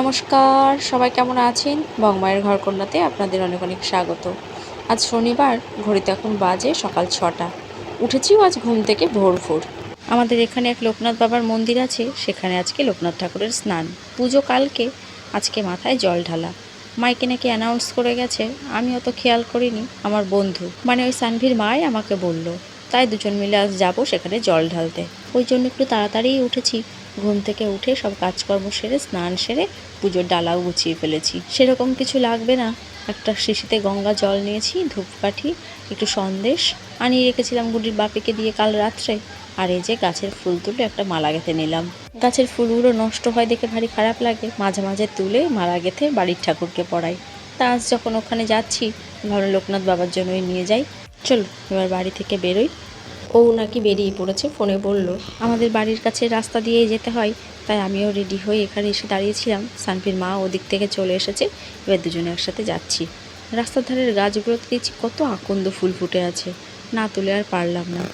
নমস্কার, সবাই কেমন আছেন? বংমায়ের ঘর কন্যাতে আপনাদের অনেক অনেক স্বাগত। আজ শনিবার, ঘড়িতে এখন বাজে সকাল ছটা। উঠেছিও আজ ঘুম থেকে ভোর ভোর। আমাদের এখানে এক লোকনাথ বাবার মন্দির আছে, সেখানে আজকে লোকনাথ ঠাকুরের স্নান। পুজো কালকে, আজকে মাথায় জল ঢালা। মাইকে নাকি অ্যানাউন্স করে গেছে, আমি অত খেয়াল করিনি, আমার বন্ধু। মানে ওই সানভীর মাই আমাকে বলল, তাই দুজন মিলে আজ যাব সেখানে জল ঢালতে। ওই জন্য একটু তাড়াতাড়ি উঠেছি ঘুম থেকে উঠে সব কাজকর্ম সেরে, স্নান সেরে পুজোর ডালাও গুছিয়ে ফেলেছি। সেরকম কিছু লাগবে না। একটা শিশিতে গঙ্গা জল নিয়েছি, ধূপকাঠি, একটু সন্দেশ আনিয়ে রেখেছিলাম গুডির বাপিকে দিয়ে কাল রাত্রে। আর এই যে গাছের ফুল তুলে একটা মালা গেঁথে নিলাম। গাছের ফুলগুলো নষ্ট হয় দেখে ভারী খারাপ লাগে। মাঝে মাঝে তুলে মালা গেঁথে বাড়ির ঠাকুরকে পড়াই। তা আজ যখন ওখানে যাচ্ছি ভালো লোকনাথ বাবার জন্যই নিয়ে যাই। চলো এবার বাড়ি থেকে বেরোই। ও নাকি বেরিয়ে পড়েছে, ফোনে বলল, আমাদের বাড়ির কাছে রাস্তা দিয়েই যেতে হয়। তাই আমিও রেডি হয়ে এখানে এসে দাঁড়িয়েছিলাম। সানফির মা ওদিক থেকে চলে এসেছে, এবার দুজনে একসাথে যাচ্ছি। রাস্তার ধারের গাছগুলোতে দেখছি কত আকন্দ ফুল ফুটে আছে, না তুলে আর পারলাম না।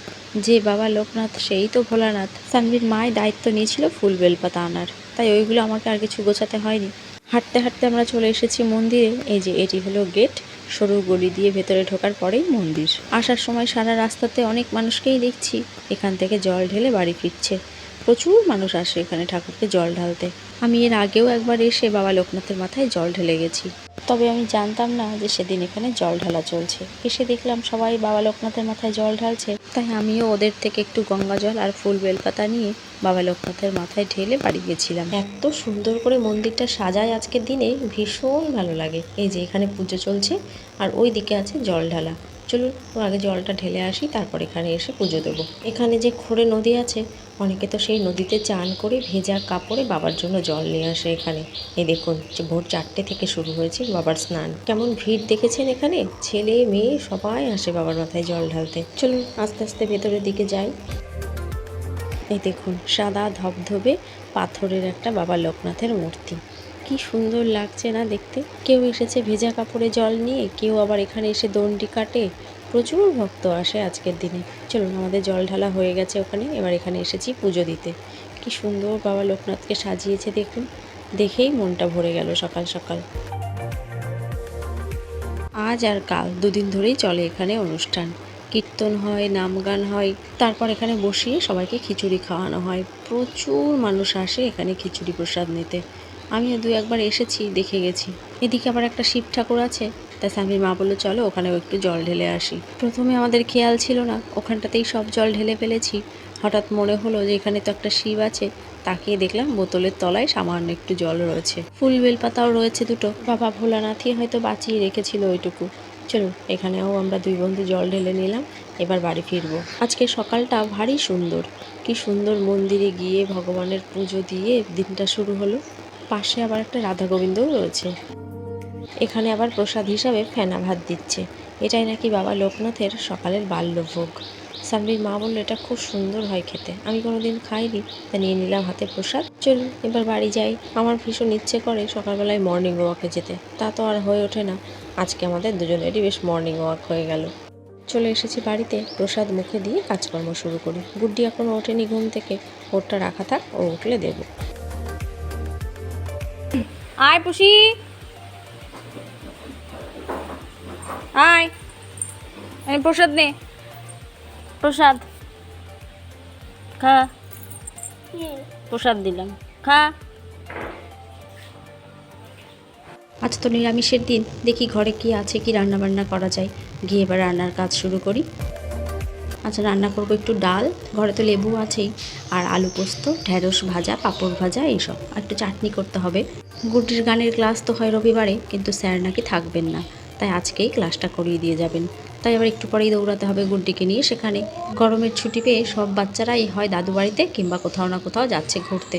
যে বাবা লোকনাথ, সেই তো ভোলানাথ। সানভির মায় দায়িত্ব নিয়েছিল ফুল বেলপাতা আনার, তাই ওইগুলো আমাকে আর কিছু গোছাতে হয়নি। হাঁটতে হাঁটতে আমরা চলে এসেছি মন্দিরে, এই যে এটি হলো গেট। সরু গলি দিয়ে ভেতরে ঢোকার পরেই মন্দির। আসার সময় সারা রাস্তাতে অনেক মানুষকেই দেখছি। এখান থেকে জল ঢেলে বাড়ি ফিরছে। প্রচুর মানুষ আসে এখানে ঠাকুরকে জল ঢালতে। আমি এর আগেও একবার এসে বাবা লোকনাথের মাথায় জল ঢেলে গেছি। তবে আমি জানতাম না যে সেদিন এখানে জল ঢালা চলছে। এসে দেখলাম সবাই বাবা লোকনাথের মাথায় জল ঢালছে। তাই আমিও ওদের থেকে একটু গঙ্গা জল আর ফুল বেলপাতা নিয়ে বাবা লোকনাথের মাথায় ঢেলে বাড়ি গেছিলাম। এত সুন্দর করে মন্দিরটা সাজায় আজকের দিনে ভীষণ ভালো লাগে। এই যে এখানে পুজো চলছে আর ওই দিকে আছে জল ঢালা। চলুন ও আগে জলটা ঢেলে আসি, তারপর এখানে এসে পুজো দেবো। এখানে যে খোড়ে নদী আছে, অনেকে তো সেই নদীতে চান করে ভেজা কাপড়ে বাবার জন্য জল নিয়ে আসে এখানে। এ দেখুন, যে ভোর চারটে থেকে শুরু হয়েছে বাবার স্নান। কেমন ভিড় দেখেছেন এখানে? ছেলে, মেয়ে সবাই আসে বাবার মাথায় জল ঢালতে। চলুন, আস্তে আস্তে ভেতরের দিকে যাই। এই দেখুন, সাদা ধবধবে পাথরের একটা বাবা লোকনাথের মূর্তি। কি সুন্দর লাগছে না দেখতে। কেউ এসেছে ভেজা কাপড়ে জল নিয়ে, কেউ আবার এখানে এসে দণ্ডি কাটে। প্রচুর ভক্ত আসে আজকের দিনে। চলুন, আমাদের জল ঢালা হয়ে গেছে ওখানে। এবার এখানে এসেছি পুজো দিতে। কি সুন্দর বাবা লোকনাথকে সাজিয়েছে দেখুন। দেখেই মনটা ভরে গেল সকাল সকাল। আজ আর কাল দুদিন ধরেই চলে এখানে অনুষ্ঠান। কীর্তন হয়, নাম গান হয়, তারপর এখানে বসিয়ে সবাইকে খিচুড়ি খাওয়ানো হয়। প্রচুর মানুষ আসে এখানে খিচুড়ি প্রসাদ নিতে। আমিও দু একবার এসেছি, দেখে গেছি। এদিকে আবার একটা শিব ঠাকুর আছে। তাই স্বামীর মা বলল, চলো, ওখানেও একটু জল ঢেলে আসি। প্রথমে আমাদের খেয়াল ছিল না, ওখানটাতেই সব জল ঢেলে ফেলেছি। হঠাৎ মনে হলো যে এখানে তো একটা শিব আছে। তাকিয়ে দেখলাম বোতলের তলায় সামান্য একটু জল রয়েছে। ফুল বেলপাতাও রয়েছে দুটো। বাবা ভোলানাথই হয়তো বাঁচিয়ে রেখেছিল ওইটুকু। চলুন, এখানেও আমরা দুই বন্ধু জল ঢেলে নিলাম, এবার বাড়ি ফিরবো। আজকে সকালটা ভারী সুন্দর। কি সুন্দর মন্দিরে গিয়ে ভগবানের পুজো দিয়ে দিনটা শুরু হলো। পাশে আবার একটা রাধা গোবিন্দও রয়েছে। এখানে আবার প্রসাদ হিসাবে ফেনা ভাত দিচ্ছে। এটাই নাকি বাবা লোকনাথের সকালের বাল্যভোগ। সামরির মা বলল, এটা খুব সুন্দর হয় খেতে। আমি কোনোদিন খাইনি, তা নিয়ে নিলাম হাতে প্রসাদ। চলুন, এবার বাড়ি যাই। আমার ভীষণ ইচ্ছে করে সকালবেলায় মর্নিং ওয়াকে যেতে। তা তো আর হয়ে ওঠে না। আজকে আমাদের দুজনেরই বেশ মর্নিং ওয়াক হয়ে গেল। চলে এসেছি বাড়িতে। প্রসাদ মুখে দিয়ে কাজকর্ম শুরু করি। বুড্ডি এখনও ওঠেনি ঘুম থেকে। ওরটা রাখা থাক, ও উঠলে দেবো। আয় পুষি। আয়। প্রসাদ নে। প্রসাদ। খা। প্রসাদ দিলাম। খা। আজ তো নিরামিষের দিন দেখি ঘরে কি আছে কি রান্না বান্না করা যায়। গিয়ে এবার রান্নার কাজ শুরু করি। আচ্ছা রান্না করব একটু ডাল, ঘরে তো লেবু আছেই, আর আলু পোস্ত, ঢেঁড়স ভাজা, পাঁপড় ভাজা, এইসব, আর একটু চাটনি করতে হবে। গুড্ডির গানের ক্লাস তো হয় রবিবারে, কিন্তু স্যার নাকি থাকবেন না, তাই আজকেই ক্লাসটা করিয়ে দিয়ে যাবেন। তাই আবার একটু পরেই দৌড়াতে হবে গুড্ডিকে নিয়ে সেখানে। গরমের ছুটি পেয়ে সব বাচ্চারাই হয় দাদু বাড়িতে, কিংবা কোথাও না কোথাও যাচ্ছে ঘুরতে।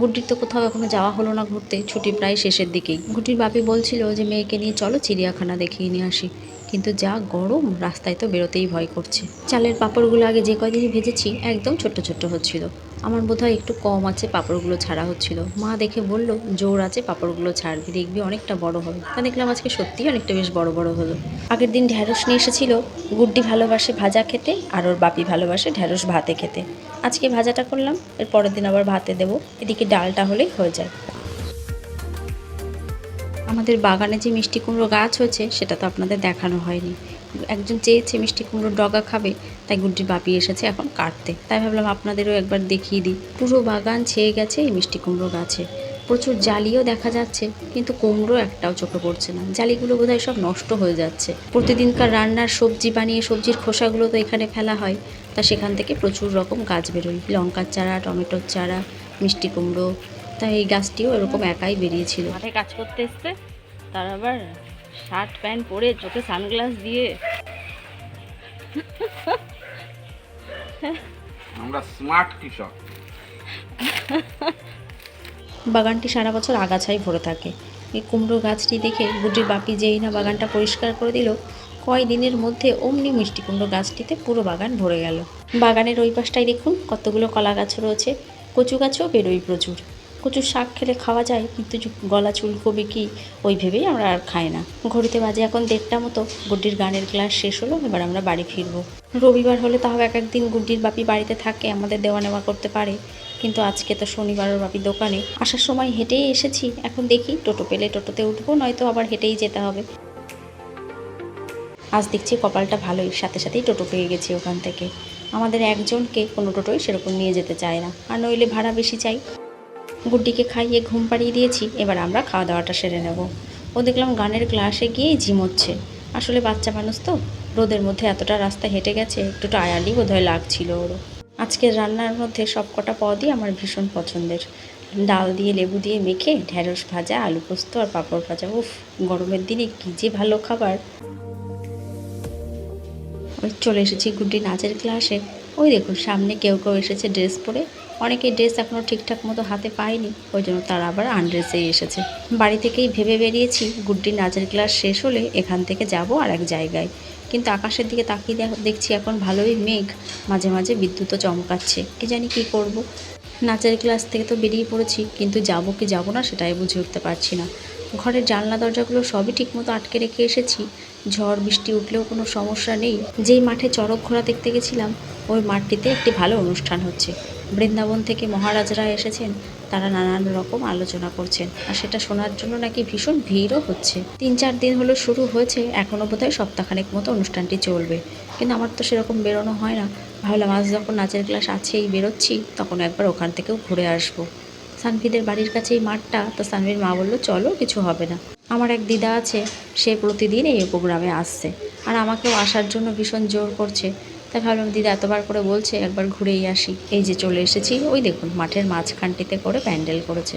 গুড্ডির তো কোথাও এখনও যাওয়া হলো না ঘুরতে, ছুটি প্রায় শেষের দিকেই। গুড্ডির বাপি বলছিল যে, মেয়েকে নিয়ে চলো, চিড়িয়াখানা দেখিয়ে নিয়ে আসি। কিন্তু যা গরম রাস্তায় তো বেরোতেই ভয় করছে। চালের পাঁপড়গুলো আগে যে কয়দিনই ভেজেছি, একদম ছোট্ট ছোট্ট হচ্ছিল। আমার বোধহয় একটু কম আছে পাঁপড়গুলো ছাড়া হচ্ছিল। মা দেখে বলল, জোর আছে পাঁপড়গুলো ছাড়বি, দেখবি অনেকটা বড় হবে। তা দেখলাম আজকে সত্যিই অনেকটা বেশ বড় বড় হলো। আগের দিন ঢ্যাঁড়স নিয়ে এসেছিল, গুড্ডি ভালোবাসে ভাজা খেতে আর ওর বাপি ভালোবাসে ঢ্যাঁড়স ভাতে খেতে। আজকে ভাজাটা করলাম, এর পরের দিন আবার ভাতে দেবো, এদিকে ডালটা হলেই হয়ে যায়। আমাদের বাগানে যে মিষ্টি কুমড়ো গাছ হয়েছে, সেটা তো আপনাদের দেখানো হয়নি। একজন চেয়েছে মিষ্টি কুমড়োর ডগা খাবে, তাই গুড্ডির বাপি এসেছে এখন কাটতে। তাই ভাবলাম আপনাদেরও একবার দেখিয়ে দিই। পুরো বাগান ছেয়ে গেছে এই মিষ্টি কুমড়ো গাছে। প্রচুর জালিও দেখা যাচ্ছে, কিন্তু কুমড়ো একটাও চোখে পড়ছে না। জালিগুলো বোধহয় সব নষ্ট হয়ে যাচ্ছে। প্রতিদিনকার রান্নার সবজি বানিয়ে সবজির খোসাগুলো তো এখানে ফেলা হয়, তা সেখান থেকে প্রচুর রকম গাছ বেরোয়। লঙ্কার চারা, টমেটোর চারা, মিষ্টি কুমড়ো তা এই গাছটিও এরকম একাই বেরিয়েছিল। মাঠে কাজ করতে এসছে তার আবার শার্ট প্যান্ট পরে চোখে সানগ্লাস দিয়ে। আমরা স্মার্ট কৃষক। বাগানটি সারা বছর আগাছাই ভরে থাকে। এই কুমড়ো গাছটি দেখে গুটির বাপি যেই না বাগানটা পরিষ্কার করে দিল কয় দিনের মধ্যে অমনি মিষ্টি কুমড়ো গাছটিতে পুরো বাগান ভরে গেল। বাগানের ওই পাশটায় দেখুন কতগুলো কলা গাছ রয়েছে। কচু গাছও বেরোয় প্রচুর। কচুর শাক খেলে খাওয়া যায়, কিন্তু গলা চুলকবে কি, ওই ভেবেই আমরা আর খাই না। ঘড়িতে বাজে এখন দেড়টা মতো, গুড্ডির গানের ক্লাস শেষ হলো, এবার আমরা বাড়ি ফিরবো। রবিবার হলে তাও এক একদিন গুড্ডির বাপি বাড়িতে থাকে, আমাদের দেওয়া নেওয়া করতে পারে। কিন্তু আজকে তো শনিবার ওর বাপি দোকানে। আসার সময় হেঁটেই এসেছি, এখন দেখি টোটো পেলে টোটোতে উঠবো, নয়তো আবার হেঁটেই যেতে হবে। আজ দেখছি কপালটা ভালোই, সাথে সাথেই টোটো পেয়ে গেছি ওখান থেকে। আমাদের একজনকে কোনো টোটোই সেরকম নিয়ে যেতে চায় না, আর নইলে ভাড়া বেশি চাই। গুড্ডিকে খাইয়ে ঘুম পাড়িয়ে দিয়েছি, এবার আমরা খাওয়া দাওয়াটা সেরে নেব। ও দেখলাম গানের ক্লাসে গিয়েই ঝিমোচ্ছে আসলে বাচ্চা মানুষ তো, রোদের মধ্যে এতটা রাস্তা হেঁটে গেছে, একটু টায়ার্ডই বোধহয় লাগছিল ওরও আজকের রান্নার মধ্যে সব কটা পদই আমার ভীষণ পছন্দের। ডাল দিয়ে লেবু দিয়ে মেখে, ঢেঁড়স ভাজা, আলু পোস্ত আর পাঁপড় ভাজা। উফ, গরমের দিনে কী যে ভালো খাবার। ওই চলে এসেছি গুড্ডি নাচের ক্লাসে। ওই দেখুন, সামনে কেউ কেউ এসেছে ড্রেস পরে। অনেকে ড্রেস এখনও ঠিকঠাক মতো হাতে পায়নি, ওই জন্য তারা আবার আনড্রেসেই এসেছে। বাড়ি থেকেই ভেবে বেরিয়েছি গুড্ডি নাচের ক্লাস শেষ হলে এখান থেকে যাব আর এক জায়গায়। কিন্তু আকাশের দিকে তাকিয়ে দেখ- দেখছি এখন ভালোই মেঘ, মাঝে মাঝে বিদ্যুৎও চমকাচ্ছে। কি জানি কি করব। নাচের ক্লাস থেকে তো বেরিয়ে পড়েছি, কিন্তু যাব কি যাব না সেটাই বুঝে উঠতে পারছি না। ঘরের জানলা দরজাগুলো সবই ঠিকমতো আটকে রেখে এসেছি। ঝড় বৃষ্টি উঠলেও কোনো সমস্যা নেই। যেই মাঠে চড়ক ঘোড়া দেখতে গেছিলাম, ওই মাঠটিতে একটি ভালো অনুষ্ঠান হচ্ছে। বৃন্দাবন থেকে মহারাজরা এসেছেন, তারা নানান রকম আলোচনা করছেন। আর সেটা শোনার জন্য নাকি ভীষণ ভিড়ও হচ্ছে। তিন চার দিন হলো শুরু হয়েছে এখনও বোধহয় সপ্তাহখানেক মতো অনুষ্ঠানটি চলবে। কিন্তু আমার তো সেরকম বেরোনো হয় না। ভাবলাম, আজ যখন নাচের ক্লাস আছেই বেরোচ্ছি, তখন একবার ওখান থেকেও ঘুরে আসব। সানভিদের বাড়ির কাছে এই মাঠটা, তো সানভির মা বলল, চলো, কিছু হবে না। আমার এক দিদা আছে, সে প্রতিদিন এই প্রোগ্রামে আসছে। আর আমাকেও আসার জন্য ভীষণ জোর করছে। তাই ভাবলাম, দিদা, এতবার করে বলছে, একবার ঘুরেই আসি। এই যে চলে এসেছি, ওই দেখুন, মাঠের মাঝখানটিতে করে প্যান্ডেল করেছে।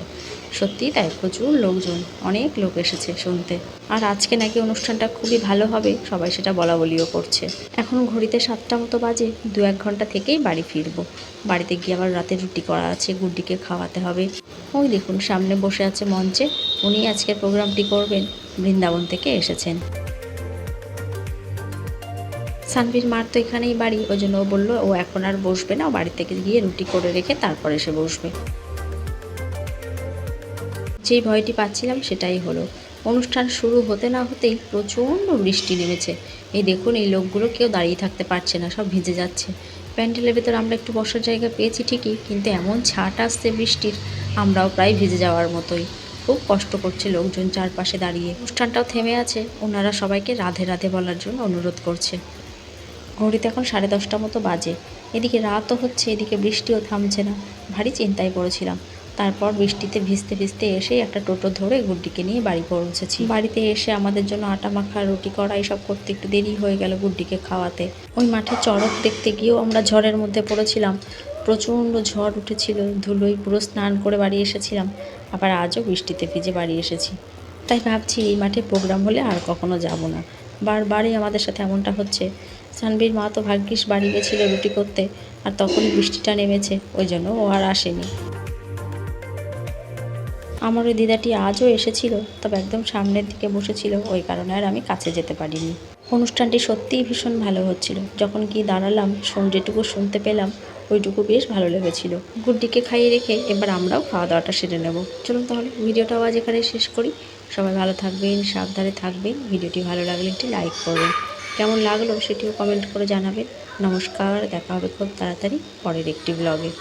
সত্যিই তাই, প্রচুর লোকজন, অনেক লোক এসেছে শুনতে। আর আজকে নাকি অনুষ্ঠানটা খুবই ভালো হবে, সবাই সেটা বলা বলিও করছে। এখন ঘড়িতে সাতটা মতো বাজে, দু এক ঘণ্টা থেকেই বাড়ি ফিরবো। বাড়িতে গিয়ে আবার রাতে রুটি করা আছে, গুড্ডিকে খাওয়াতে হবে। ওই দেখুন, সামনে বসে আছে মঞ্চে, উনি আজকের প্রোগ্রামটি করবেন, বৃন্দাবন থেকে এসেছেন। সানভির মার তো এখানেই বাড়ি। ওই জন্য ও বলল, ও এখন আর বসবে না, ও বাড়ি থেকে গিয়ে রুটি করে রেখে তারপরে এসে বসবে। যেই ভয়টি পাচ্ছিলাম সেটাই হলো। অনুষ্ঠান শুরু হতে না হতেই প্রচণ্ড বৃষ্টি নেমেছে। এই দেখুন, এই লোকগুলো কেউ দাঁড়িয়ে থাকতে পারছে না, সব ভিজে যাচ্ছে। প্যান্ডেলের ভেতর আমরা একটু বসার জায়গা পেয়েছি ঠিকই, কিন্তু এমন ছাট আসছে বৃষ্টির, আমরাও প্রায় ভিজে যাওয়ার মতোই। খুব কষ্ট করছে লোকজন চারপাশে দাঁড়িয়ে। অনুষ্ঠানটাও থেমে আছে। ওনারা সবাইকে রাধে রাধে বলার জন্য অনুরোধ করছে। ঘড়িতে এখন সাড়ে দশটা মতো বাজে। এদিকে রাতও হচ্ছে, এদিকে বৃষ্টিও থামছে না। ভারী চিন্তায় পড়েছিলাম। তারপর বৃষ্টিতে ভিজতে ভিজতে এসে একটা টোটো ধরে গুড্ডিকে নিয়ে বাড়ি পৌঁছেছি। বাড়িতে এসে আমাদের জন্য আটা মাখা, রুটি করা এসব করতে একটু দেরি হয়ে গেল গুড্ডিকে খাওয়াতে। ওই মাঠে চড়ক দেখতে গিয়েও আমরা ঝড়ের মধ্যে পড়েছিলাম। প্রচণ্ড ঝড় উঠেছিল, ধুলোয় পুরো স্নান করে বাড়ি এসেছিলাম। আবার আজও বৃষ্টিতে ভিজে বাড়ি এসেছি। তাই ভাবছি এই মাঠে প্রোগ্রাম হলে আর কখনো যাব না। বারবারই আমাদের সাথে এমনটা হচ্ছে। সানবীর মা তো ভাগ্যিস বাড়ি গেছিল রুটি করতে, আর তখনই বৃষ্টিটা নেমেছে, ওই জন্য ও আর আসেনি। আমার ওই দিদাটি আজও এসেছিল, তবে একদম সামনের দিকে বসেছিল, ওই কারণে আর আমি কাছে যেতে পারিনি। অনুষ্ঠানটি সত্যিই ভীষণ ভালো হচ্ছিল। যখন গিয়ে দাঁড়ালাম, শুন, যেটুকু শুনতে পেলাম, ওইটুকু বেশ ভালো লেগেছিল। গুড্ডিকে খাইয়ে রেখে এবার আমরাও খাওয়া দাওয়াটা সেরে নেব। চলুন তাহলে, ভিডিওটাও আজ এখানে শেষ করি। সবাই ভালো থাকবেন, সাবধানে থাকবেন। ভিডিওটি ভালো লাগলে একটি লাইক করবেন। কেমন লাগল সেটিও কমেন্ট করে জানাবেন। নমস্কার দেখা হবে খুব তাড়াতাড়ি পরের একটি ব্লগে